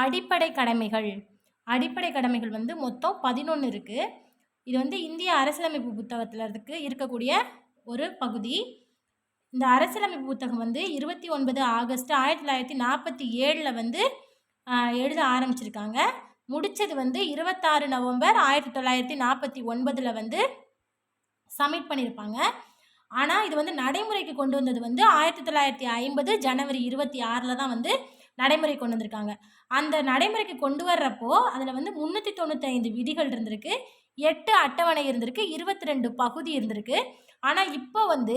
அடிப்படை கடமைகள். அடிப்படை கடமைகள் வந்து மொத்தம் பதினொன்று இருக்குது இது வந்து இந்திய அரசியலமைப்பு புத்தகத்தில் இருக்கு இருக்கக்கூடிய ஒரு பகுதி. இந்த அரசியலமைப்பு புத்தகம் வந்து இருபத்தி ஒன்பது ஆகஸ்ட் ஆயிரத்தி தொள்ளாயிரத்தி நாற்பத்தி ஏழில் வந்து எழுத ஆரம்பிச்சிருக்காங்க. முடித்தது வந்து இருபத்தாறு நவம்பர் ஆயிரத்தி தொள்ளாயிரத்தி நாற்பத்தி ஒன்பதில் வந்து சப்மிட் பண்ணியிருப்பாங்க ஆனால் இது வந்து நடைமுறைக்கு கொண்டு வந்தது வந்து ஆயிரத்தி தொள்ளாயிரத்தி ஐம்பது ஜனவரி இருபத்தி ஆறில் தான் வந்து நடைமுறை கொண்டு வந்திருக்காங்க. அந்த நடைமுறைக்கு கொண்டு வர்றப்போ அதில் வந்து முந்நூற்றி தொண்ணூத்தைந்து விதிகள் இருந்திருக்கு. எட்டு அட்டவணை இருந்திருக்கு. இருபத்தி ரெண்டு பகுதி இருந்திருக்கு. ஆனால் இப்போ வந்து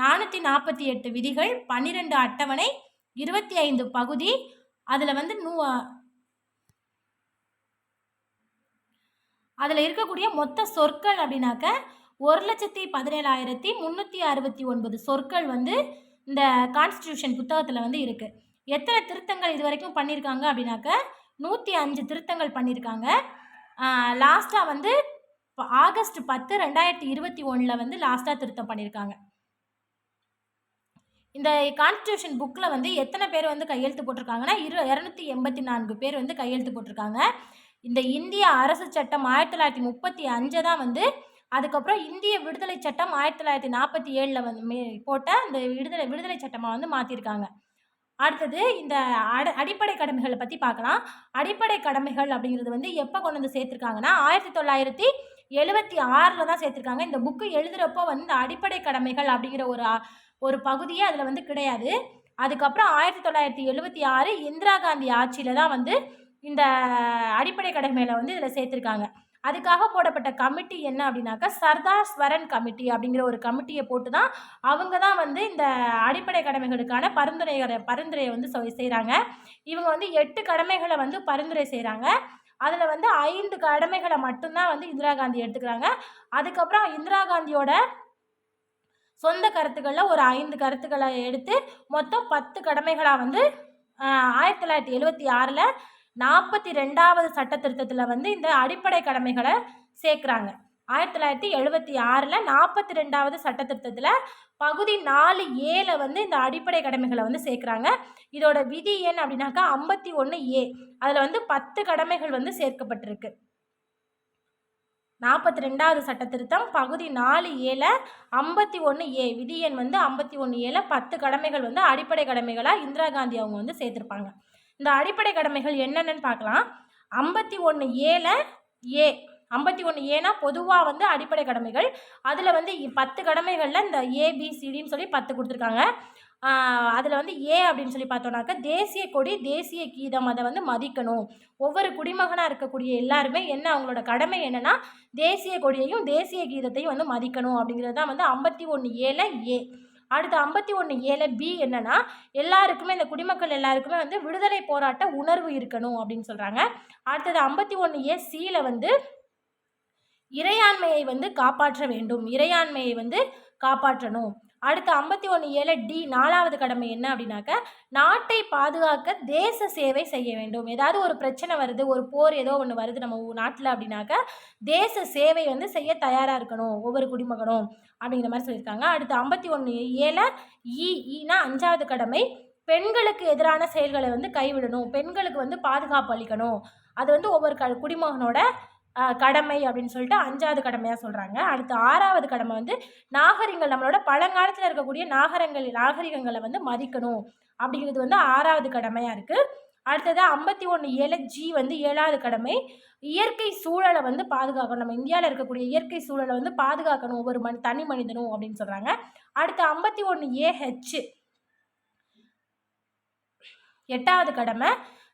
நானூற்றி நாற்பத்தி எட்டு விதிகள் பன்னிரெண்டு அட்டவணை இருபத்தி ஐந்து பகுதி அதில் வந்து நூ அதில் இருக்கக்கூடிய மொத்த சொற்கள் அப்படின்னாக்க ஒரு லட்சத்தி பதினேழாயிரத்தி முந்நூற்றி அறுபத்தி ஒன்பது சொற்கள் வந்து இந்த கான்ஸ்டியூஷன் புத்தகத்தில் வந்து இருக்குது எத்தனை திருத்தங்கள் இது வரைக்கும் பண்ணியிருக்காங்க அப்படின்னாக்க நூற்றி அஞ்சு திருத்தங்கள் பண்ணியிருக்காங்க லாஸ்ட்டாக வந்து ஆகஸ்ட் பத்து ரெண்டாயிரத்தி இருபத்தி ஒன்றில் வந்து லாஸ்ட்டாக திருத்தம் பண்ணியிருக்காங்க இந்த கான்ஸ்டியூஷன் புக்கில் வந்து எத்தனை பேர் வந்து கையெழுத்து போட்டிருக்காங்கன்னா இரு இரநூத்தி எண்பத்தி நான்கு பேர் வந்து கையெழுத்து போட்டிருக்காங்க. இந்த இந்திய அரசு சட்டம் ஆயிரத்தி தொள்ளாயிரத்தி முப்பத்தி அஞ்சை தான் வந்து அதுக்கப்புறம் இந்திய விடுதலை சட்டம் ஆயிரத்தி தொள்ளாயிரத்தி நாற்பத்தி ஏழில் வந்து மே போட்ட இந்த விடுதலை விடுதலை சட்டமாக வந்து மாற்றிருக்காங்க அடுத்தது இந்த அட அடிப்படை கடமைகளை பற்றி பார்க்கலாம். அடிப்படை கடமைகள் அப்படிங்கிறது வந்து எப்போ கொண்டு வந்து சேர்த்துருக்காங்கன்னா ஆயிரத்தி தொள்ளாயிரத்தி எழுபத்தி ஆறில் தான் சேர்த்துருக்காங்க. இந்த புக்கு எழுதுகிறப்போ வந்து இந்த அடிப்படை கடமைகள் அப்படிங்கிற ஒரு ஒரு பகுதியே அதில் வந்து கிடையாது. அதுக்கப்புறம் ஆயிரத்தி தொள்ளாயிரத்தி எழுபத்தி ஆறு இந்திரா காந்தி ஆட்சியில் தான் வந்து இந்த அடிப்படை கடமைகளை வந்து இதில் சேர்த்துருக்காங்க. அதுக்காக போடப்பட்ட கமிட்டி என்ன அப்படின்னாக்கா சர்தார் ஸ்வரன் கமிட்டி அப்படிங்கிற ஒரு கமிட்டியை போட்டு தான் அவங்க தான் வந்து இந்த அடிப்படை கடமைகளுக்கான பரிந்துரைகளை பரிந்துரையை வந்து செய்கிறாங்க இவங்க வந்து எட்டு கடமைகளை வந்து பரிந்துரை செய்கிறாங்க அதில் வந்து ஐந்து கடமைகளை மட்டும்தான் வந்து இந்திரா காந்தி எடுத்துக்கிறாங்க. அதுக்கப்புறம் இந்திரா காந்தியோட சொந்த கருத்துக்களில் ஒரு ஐந்து கருத்துக்களை எடுத்து மொத்தம் பத்து கடமைகளாக வந்து ஆயிரத்தி தொள்ளாயிரத்தி எழுபத்தி ஆறில் நாற்பத்தி ரெண்டாவது சட்ட திருத்தத்தில் வந்து இந்த அடிப்படை கடமைகளை சேர்க்குறாங்க. ஆயிரத்தி தொள்ளாயிரத்தி எழுபத்தி ஆறில் நாற்பத்தி ரெண்டாவது சட்ட திருத்தத்தில் பகுதி நாலு ஏல வந்து இந்த அடிப்படை கடமைகளை வந்து சேர்க்குறாங்க. இதோட விதி எண் அப்படின்னாக்கா ஐம்பத்தி ஒன்று ஏ. அதில் வந்து பத்து கடமைகள் வந்து சேர்க்கப்பட்டிருக்கு. நாற்பத்தி ரெண்டாவது சட்ட திருத்தம் பகுதி நாலு ஏல ஐம்பத்தி ஒன்று ஏ. விதி எண் வந்து ஐம்பத்தி ஒன்று ஏல பத்து கடமைகள் வந்து அடிப்படை கடமைகளாக இந்திரா காந்தி அவங்க வந்து சேர்த்துருப்பாங்க. இந்த அடிப்படை கடமைகள் என்னென்னு பார்க்கலாம். ஐம்பத்தி ஒன்று ஏல ஏ. ஐம்பத்தி ஒன்று ஏனா பொதுவாக வந்து அடிப்படை கடமைகள். அதில் வந்து பத்து கடமைகளில் இந்த ஏபிசிடின்னு சொல்லி பத்து கொடுத்துருக்காங்க. அதில் வந்து ஏ அப்படின்னு சொல்லி பார்த்தோன்னாக்கா தேசிய கொடி தேசிய கீதம் அதை வந்து மதிக்கணும். ஒவ்வொரு குடிமகனாக இருக்கக்கூடிய எல்லாருமே என்ன அவங்களோட கடமை என்னென்னா தேசிய கொடியையும் தேசிய கீதத்தையும் வந்து மதிக்கணும் அப்படிங்கிறது தான் வந்து ஐம்பத்தி ஒன்று ஏல ஏ. அடுத்து ஐம்பத்தி ஒன்று ஏல பி என்னன்னா எல்லாருக்குமே இந்த குடிமக்கள் எல்லாருக்குமே வந்து விடுதலை போராட்ட உணர்வு இருக்கணும் அப்படின்னு சொல்கிறாங்க அடுத்தது ஐம்பத்தி ஒன்று ஏ சியில் வந்து இறையாண்மையை வந்து காப்பாற்ற வேண்டும். இறையாண்மையை வந்து காப்பாற்றணும். அடுத்து ஐம்பத்தி ஒன்று ஏழு டி நாலாவது கடமை என்ன அப்படின்னாக்க நாட்டை பாதுகாக்க தேச சேவை செய்ய வேண்டும். ஏதாவது ஒரு பிரச்சனை வருது ஒரு போர் ஏதோ ஒன்று வருது நம்ம நாட்டில் அப்படின்னாக்க தேச சேவை வந்து செய்ய தயாராக இருக்கணும் ஒவ்வொரு குடிமகனும் அப்படிங்கிற மாதிரி சொல்லியிருக்காங்க. அடுத்து ஐம்பத்தி ஒன்று ஏழு இ அஞ்சாவது கடமை பெண்களுக்கு எதிரான செயல்களை வந்து கைவிடணும். பெண்களுக்கு வந்து பாதுகாப்பு அளிக்கணும். அது வந்து ஒவ்வொரு க குடிமகனோட கடமை அப்படின்னு சொல்லிட்டு அஞ்சாவது கடமையாக சொல்கிறாங்க அடுத்து ஆறாவது கடமை வந்து நாகரிகங்கள் நம்மளோட பழங்காலத்தில் இருக்கக்கூடிய நாகரங்கள் நாகரிகங்களை வந்து மதிக்கணும் அப்படிங்கிறது வந்து ஆறாவது கடமையாக இருக்குது அடுத்தது ஐம்பத்தி ஒன்று ஏழு ஜி வந்து ஏழாவது கடமை. இயற்கை சூழலை வந்து பாதுகாக்கணும். நம்ம இந்தியாவில் இருக்கக்கூடிய இயற்கை சூழலை வந்து பாதுகாக்கணும். ஒவ்வொரு மனி தனி மனிதனும் அப்படின்னு சொல்கிறாங்க அடுத்து ஐம்பத்தி ஒன்று ஏஹெச் எட்டாவது கடமை.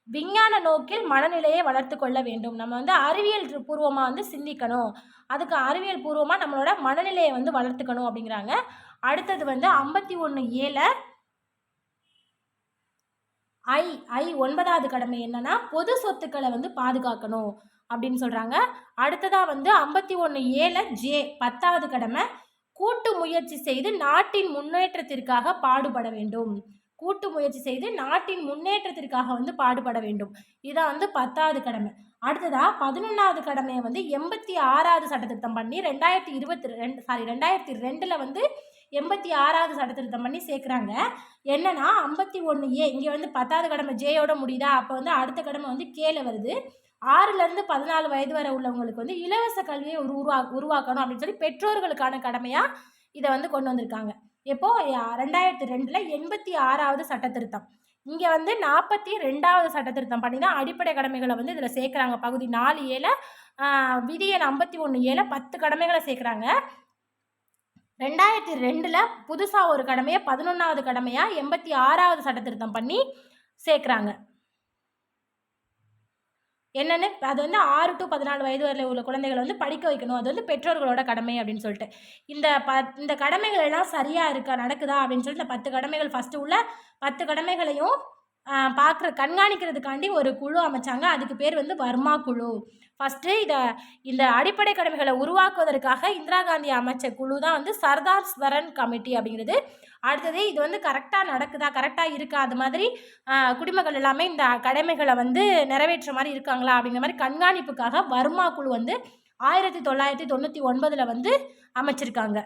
விஞ்ஞான நோக்கில் மனநிலையை வளர்த்து கொள்ள வேண்டும். நம்ம வந்து அறிவியல் பூர்வமாக வந்து சிந்திக்கணும். அதுக்கு அறிவியல் பூர்வமாக நம்மளோட மனநிலையை வந்து வளர்த்துக்கணும் அப்படிங்கிறாங்க. அடுத்தது வந்து ஐம்பத்தி ஒன்று ஏழை ஐ ஐ ஒன்பதாவது கடமை என்னன்னா பொது சொத்துக்களை வந்து பாதுகாக்கணும் அப்படின்னு சொல்கிறாங்க அடுத்ததாக வந்து ஐம்பத்தி ஒன்று ஏழை ஜே பத்தாவது கடமை கூட்டு முயற்சி செய்து நாட்டின் முன்னேற்றத்திற்காக பாடுபட வேண்டும். கூட்டு முயற்சி செய்து நாட்டின் முன்னேற்றத்திற்காக வந்து பாடுபட வேண்டும். இதான் வந்து பத்தாவது கடமை. அடுத்ததாக பதினொன்றாவது கடமையை வந்து எண்பத்தி ஆறாவது சட்டத்திருத்தம் பண்ணி ரெண்டாயிரத்தி இருபத்தி ரெண்டு சாரி ரெண்டாயிரத்தி ரெண்டில் வந்து எண்பத்தி ஆறாவது சட்ட திருத்தம் பண்ணி சேர்க்குறாங்க. என்னன்னா ஐம்பத்தி ஒன்று ஏ இங்கே வந்து பத்தாவது கடமை ஜேயோட முடியுதா? அப்போ வந்து அடுத்த கடமை வந்து கேல வருது. ஆறுலேருந்து பதினாலு வயது வரை உள்ளவங்களுக்கு வந்து இலவச கல்வியை ஒரு உருவா உருவாக்கணும் அப்படின்னு சொல்லி பெற்றோர்களுக்கான கடமையாக இதை வந்து கொண்டு வந்திருக்காங்க. எப்போ? ரெண்டாயிரத்தி ரெண்டில் எண்பத்தி ஆறாவது சட்ட திருத்தம் இங்கே வந்து நாற்பத்தி ரெண்டாவது சட்ட திருத்தம் பண்ணி தான் அடிப்படை கடமைகளை வந்து இதில் சேர்க்குறாங்க. பகுதி நாலு ஏல விதி எண் ஐம்பத்தி ஒன்று ஏல பத்து கடமைகளை சேர்க்குறாங்க. ரெண்டாயிரத்தி ரெண்டில் புதுசாக ஒரு கடமையை பதினொன்றாவது கடமையாக எண்பத்தி ஆறாவது சட்ட திருத்தம் பண்ணி சேர்க்குறாங்க. என்னென்னு? அது வந்து ஆறு டு பதினாலு வயது வரை உள்ள குழந்தைகளை வந்து படிக்க வைக்கணும். அது வந்து பெற்றோர்களோட கடமை அப்படின்னு சொல்லிட்டு. இந்த ப இந்த கடமைகள் எல்லாம் சரியாக இருக்கா? நடக்குதா? அப்படின்னு சொல்லிட்டு இந்த பத்து கடமைகள் ஃபஸ்ட்டு உள்ள பத்து கடமைகளையும் பார்க்குற கண்காணிக்கிறதுக்காண்டி ஒரு குழு அமைச்சாங்க. அதுக்கு பேர் வந்து வர்மா குழு. ஃபஸ்ட்டு இதை இந்த அடிப்படை கடமைகளை உருவாக்குவதற்காக இந்திரா காந்தி அமைச்ச குழு தான் வந்து சர்தார் ஸ்வரன் கமிட்டி அப்படிங்கிறது. அடுத்தது இது வந்து கரெக்டாக நடக்குதா கரெக்டாக இருக்கா அது மாதிரி குடிமக்கள் எல்லாமே இந்த கடமைகளை வந்து நிறைவேற்ற மாதிரி இருக்காங்களா அப்படிங்கிற மாதிரி கண்காணிப்புக்காக வர்மா குழு வந்து ஆயிரத்தி தொள்ளாயிரத்தி தொண்ணூற்றி ஒன்பதில் வந்து அமைச்சிருக்காங்க.